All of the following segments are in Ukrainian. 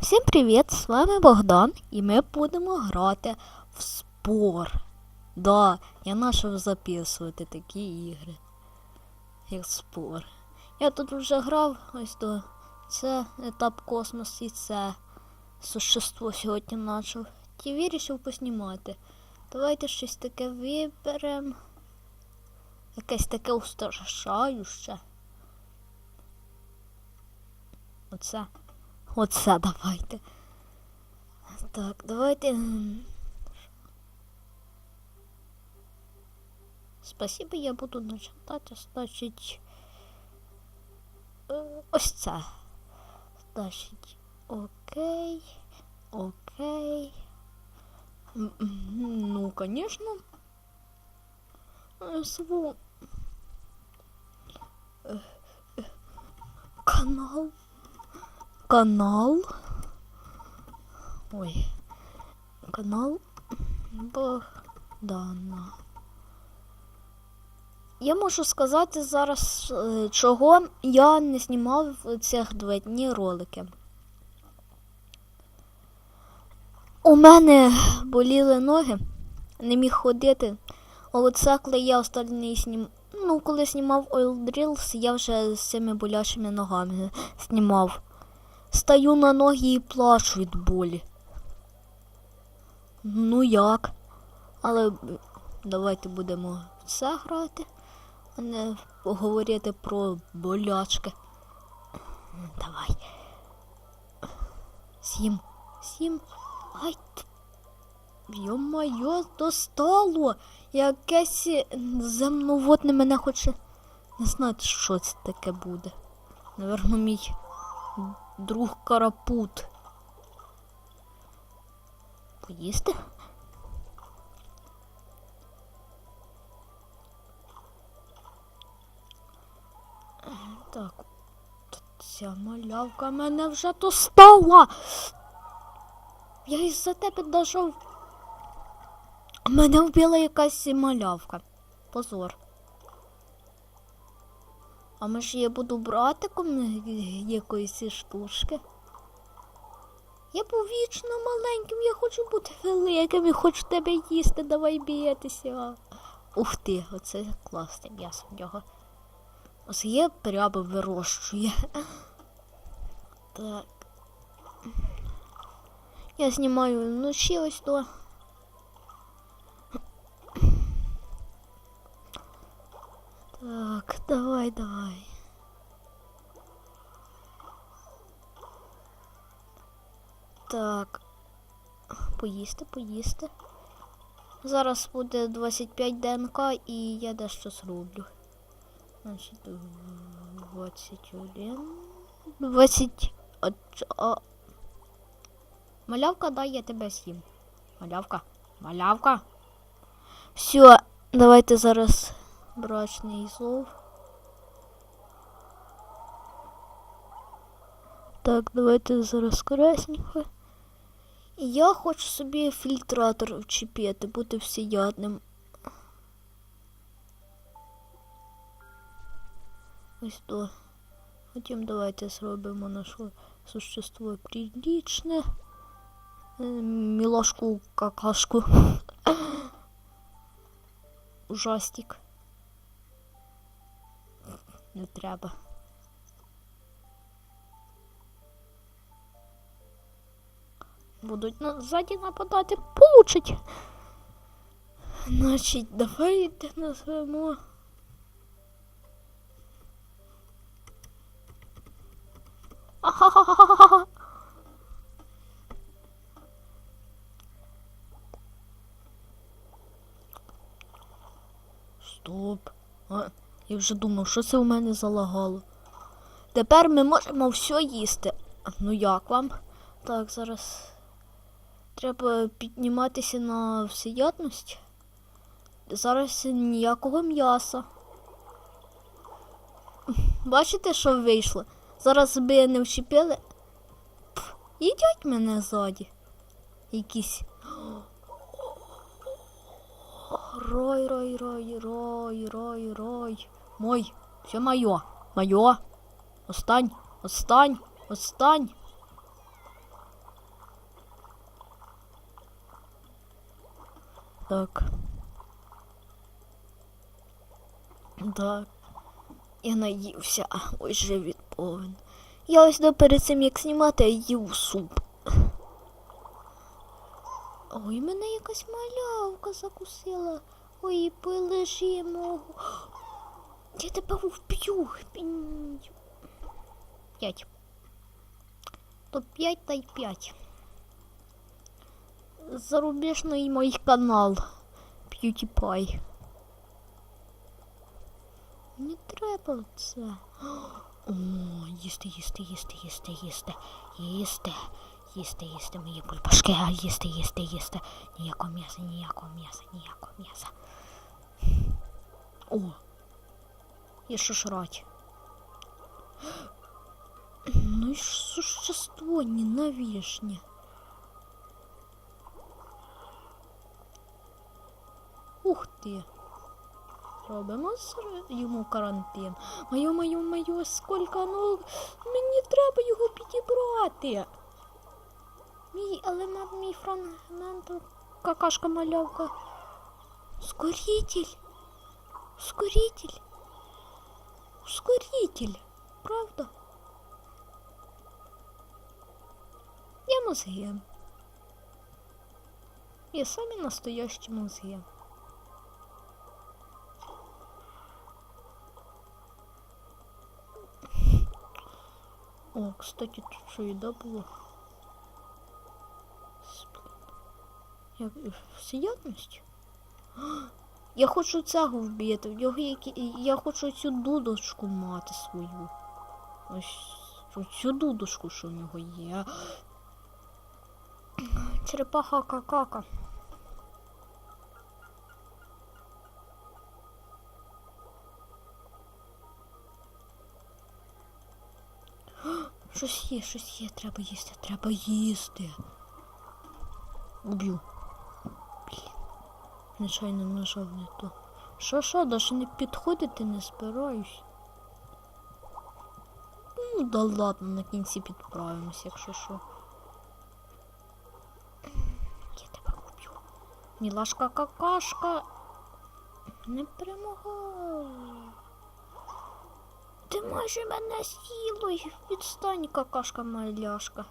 Всім привіт! З вами Богдан, і ми будемо грати в спор. Да, я почав записувати такі ігри. Як спор. Я тут вже грав ось до. Це етап космос і це существо сьогодні почав. Ті вирішив поснімати. Давайте щось таке виберемо. Якесь таке устрашаюче. Оце. Оце давайте. Так, давайте. Спасибо, я буду начитати, значить. е, Ось це. Значить, окей. Окей. М, м, Ну, конечно. Сву. Е, е, Канал. Канал. Ой. Канал Богдана. Я можу сказати зараз, е, чого я не знімав цих два дні ролики. У мене боліли ноги, не міг ходити. Але це коли я останній снім... Ну, коли знімав Oil Drills, я вже з цими болячими ногами знімав. Стаю на ноги і плачу від болі. Ну як? Але давайте будемо в це грати, а не поговорити про болячки. Давай. Сім. Сім. Ай. Йо-моє, достало! Якесь земноводне мене хоче. Не знати, що це таке буде. Наверно, мій друг карапут. Поїсти? Так, ця малявка мене вже достала. Я із-за тебе дожив. Мене вбила якась малявка. Позор. А може я буду братиком якоїсь штучки? Я був вічно маленьким, я хочу бути великим і хочу тебе їсти, давай б'єтеся. Ух ти, оце класне м'ясо в нього. Ось є прямо вирощує. Так. Я знімаю вночі ось то. Так, давай, давай. Так. Поїсти, поїсти. Зараз буде 25 ДНК і я дещо зроблю. Значить, 21. 20. А, а. Малявка, дай я тебе з'їм. Малявка. Малявка. Все, давайте зараз брачний зов. Так, давайте зараз красненько. І Я хочу собі фільтратор вчепити, бути всеядним. Ось то. Потім давайте зробимо наше существо приличне. Е, Мілашку какашку. Ужастик. Не треба. Будуть на ззаді нападати, получить. Значить, давайте назвемо. Я вже думав, що це у мене залагало. Тепер ми можемо все їсти. Ну як вам? Так, зараз треба підніматися на всеядність. Зараз ніякого м'яса. Бачите, що вийшло? Зараз би не вчепили. Пф, Їдять мене ззаді. Якісь. Рой, рой, рой, рой, рой, рой. Мой, все моє, моє. Остань, остань, остань. Так. Так. Я наївся, ой, живіт повен. Я ось до перед цим як знімати, я їв суп. Ой, мене якась малявка закусила. Ой, полежимо. Я тебе вб'ю. П'ять. То п'ять та й п'ять. Зарубіжний мій канал. PewDiePie. Не треба це. О, їсти, їсти, їсти, їсти, їсти, їсти, їсти, їсти мої бульбашки, а їсти, їсти, їсти. Ніякого м'яса, ніякого м'яса, ніякого м'яса. О, є що жрать. Ну і существо ненавішнє. Ух ти. Робимо йому карантин. Маю, маю, маю, скільки, ну мені треба його підібрати. Мій елемент, мій фрагмент, какашка малявка. Ускоритель. Ускоритель. ускоритель, правда? Я музеем. Я самый настоящий музей. О, кстати, тут что еда была. Я... С ядностью? А, Я хочу цього вбити. В нього які... Я хочу цю дудочку мати свою. Ось цю дудочку, що в нього є. Черепаха какака. Щось є, щось є, треба їсти, треба їсти. Уб'ю. Нечайно нажав не то. Що, що, даже не підходити не збираюсь. Ну, да ладно, на кінці підправимось, якщо що. Я тебе уб'ю. Мілашка какашка. Не перемагай. Ти майже мене сілою. Відстань, какашка маляшка.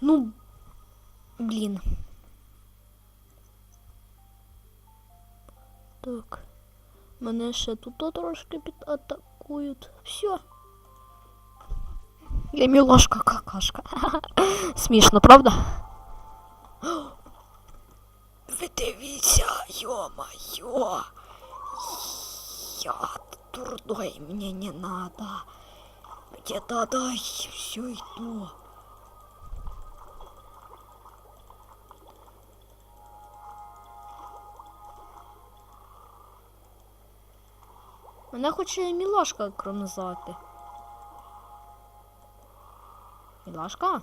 Ну, блін. Так. Мене ще тут трошки підатакують. Все. Я мілашка какашка. Смішно, правда? Ви дивіться, йо-моє. Я дурной, мне не надо. Где-то дай все и то. Мене хоче Мілашка кромзати. Мілашка?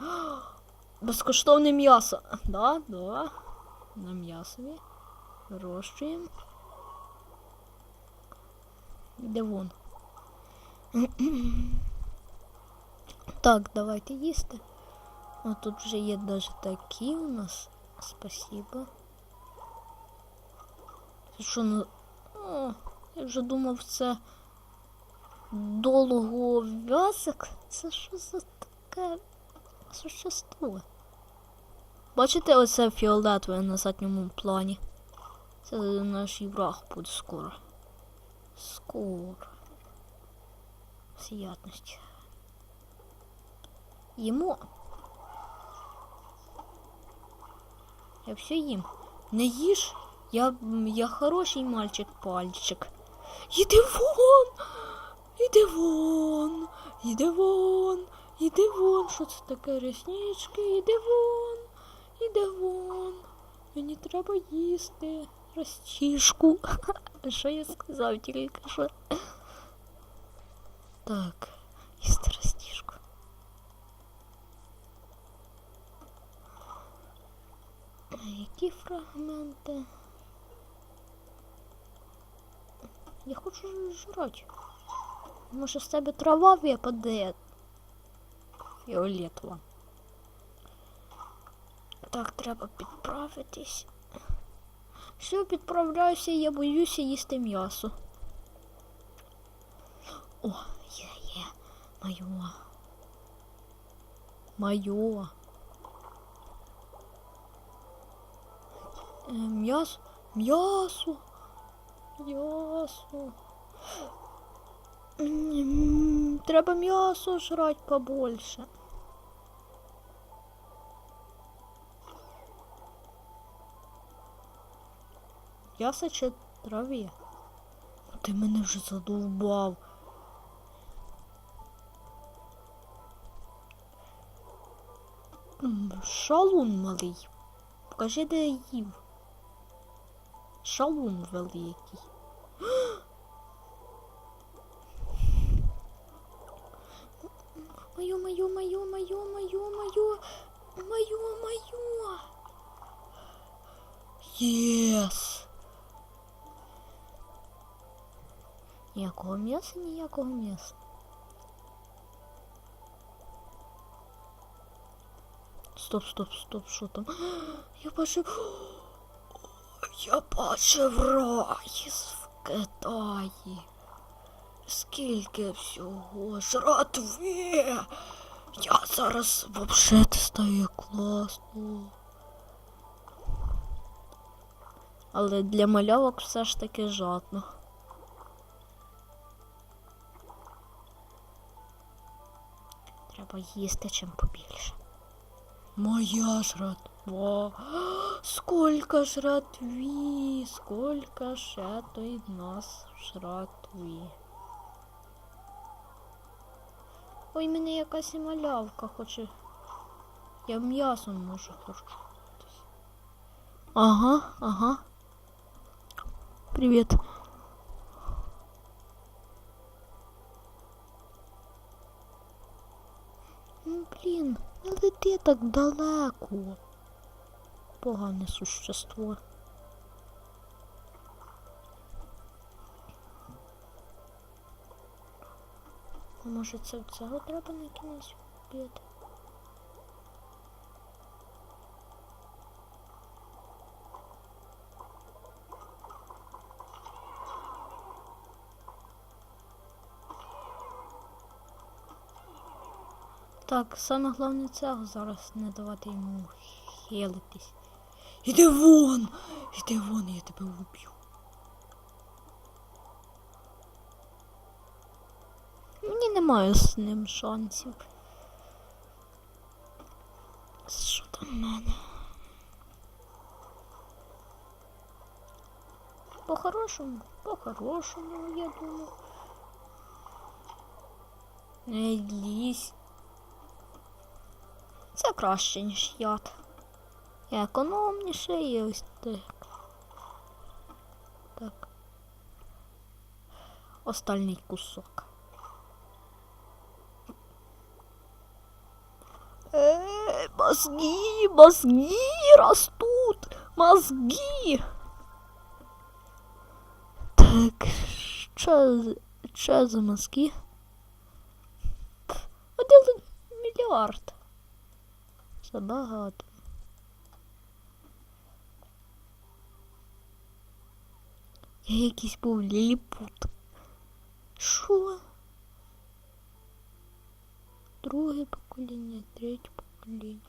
Безкоштовне м'ясо. Да, да. На м'ясові. Вирощуємо. Іде вон. так, давайте їсти. А тут вже є даже такі у нас. Спасибо. Це що ну. Я вже думав, це долгов'язок. Це що за таке существо? Бачите оце фіолетове на задньому плані? Це наш враг буде скоро. Скоро. Всеядність. Їмо. Я все їм. Не їж. Я, я хороший мальчик-пальчик. Іди вон! Іди вон! Іди вон! Іди вон! Що це таке реснички? Іди вон! Іди вон! Мені треба їсти розтіжку. Що я сказав тільки що? Так, їсти розтіжку. А Які фрагменти? Я хочу жрати. Може з тебе трава випаде? Фіолетова. Так, треба підправитись. Все, підправляюся, я боюся їсти м'ясо. О, є, є. Моє. Моє. Е, м'ясо. М'ясо. М'ясо. Треба м'ясо жрать побольше. М'ясо чи траві? Ти мене вже задовбав. Шалун малий. Покажи, де я їв. Шалун великий. Мою, мою, мою, мою, мою, мою, мою, мою. Єс. Ніякого м'яса, ніякого м'яса. Стоп, стоп, стоп, що там? Я бачив. Я бачив райс в Китаї. Скільки всього жратви. Я зараз вообще стає класно. Але для малявок все ж таки жадно. Треба їсти чим побільше. Моя жратва. Сколько жратві, сколько ж этой нас жратві. Ой, мене якась малявка хоче. Я м'ясом можу харчуватись. Ага, ага. Привіт. Ну, блін, не лети так далеко. Погане существо. А може це цього треба на кінець вбити? Так, саме головне цього зараз не давати йому хилитись. Іди вон! Іди вон, я тебе вб'ю. Мені немає з ним шансів. Що там в мене? По-хорошому, по-хорошому, я думаю. Не лізь. Це краще, ніж яд. І економніше і ось так. Так. Остальний кусок. Эй, мозги, мозги растут, мозги. Так, що, що за мозги? Один мільярд. Забагато. Я якийсь був ліліпут. Що? Друге покоління, третє покоління.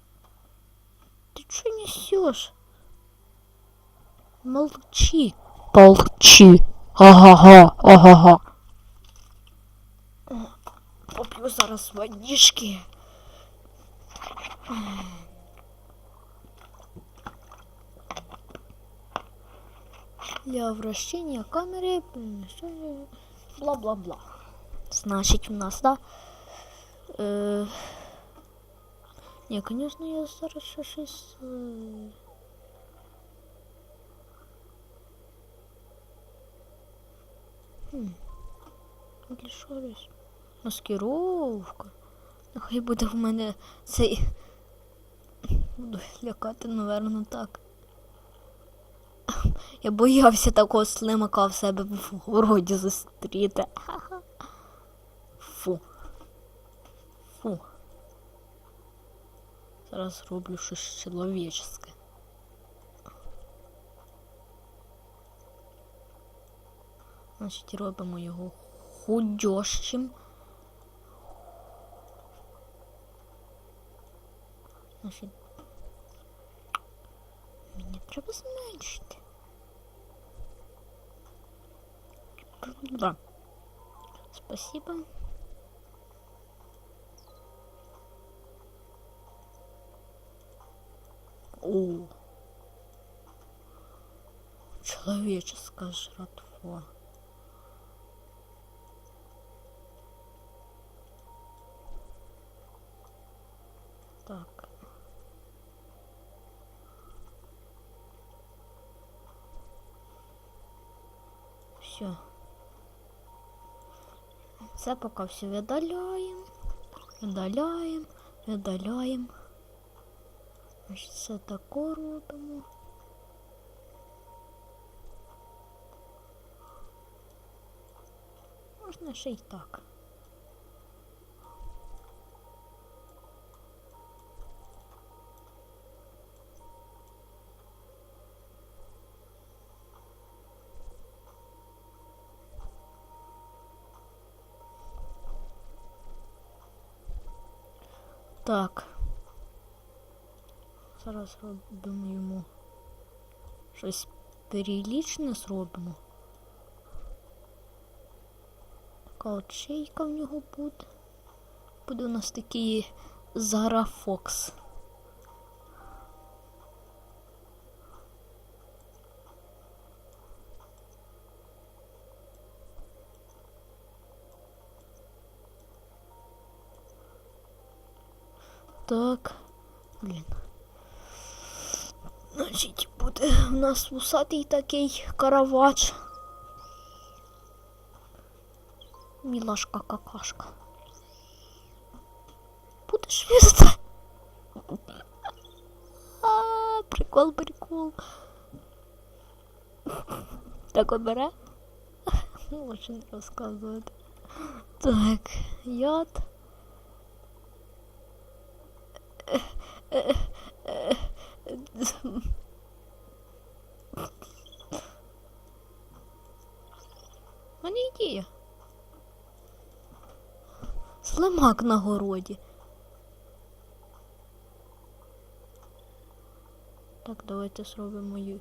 Ти що несеш? Молчи. Молчи. Ага-га, ага-га. Поп'ю зараз водички. Для вращения камеры бла-бла-бла. Значить, у нас, да? Е... Ні, конечно, я зараз щось. е, Хм. Щось. Маскировка. Нехай буде в мене цей. Буду лякати, напевно, так. Я боявся такого слимака в себе в городі зустріти. Фу. Фу. Зараз роблю щось чоловічське. Значить, робимо його худющим. Значить, мені треба зменшити. Да. Спасибо. О. Человеческая жратва. Так. Все. Це поки все видаляємо, видаляємо, видаляємо. Значить, це тако робимо. Можна ще й так. Так. Зараз робимо йому щось перелічне зробимо. Шийка в нього буде. Буде у нас такий Зара Фокс. Так. Блін. Значить, буде у нас вусатий такий каравач. Мілашка какашка. Будеш вести? А, прикол, прикол. Так обере? Не розказувати. Так, яд. А не. Слимак на городі. Так, давайте зробимо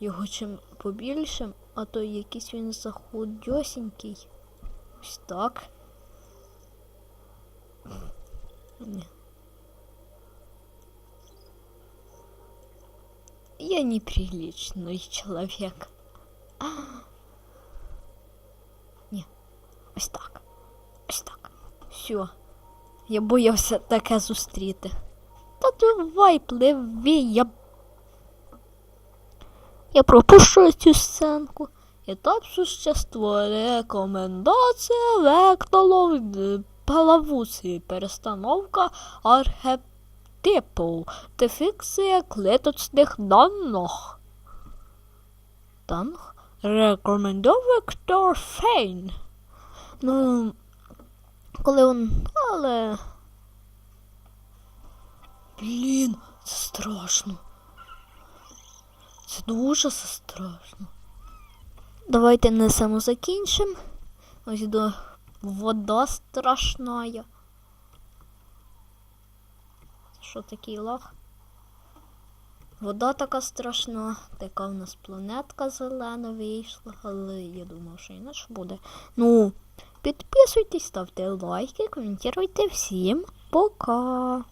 його чим побільшим, а то якийсь він захудьосінький. Ось так. Ні. Я неприличный человек. Ні. Ось так. Ось так. Все. Я боявся таке зустріти. Та давай, пливи, я. Я пропущу цю сценку. І Етап существо. Рекомендація векторов палавуці. Перестановка архетипу. Дефіксія клеточних даних. Даних? Рекомендую вектор Фейн. Ну, коли он. Але. Блін, це страшно. Це дуже страшно. Давайте на саму закінчимо. Ось до вода страшна. Що такий лаг? Вода така страшна, така в нас планетка зелена вийшла, але я думав, що інакше буде. Ну, підписуйтесь, ставте лайки, коментуйте всім. Пока!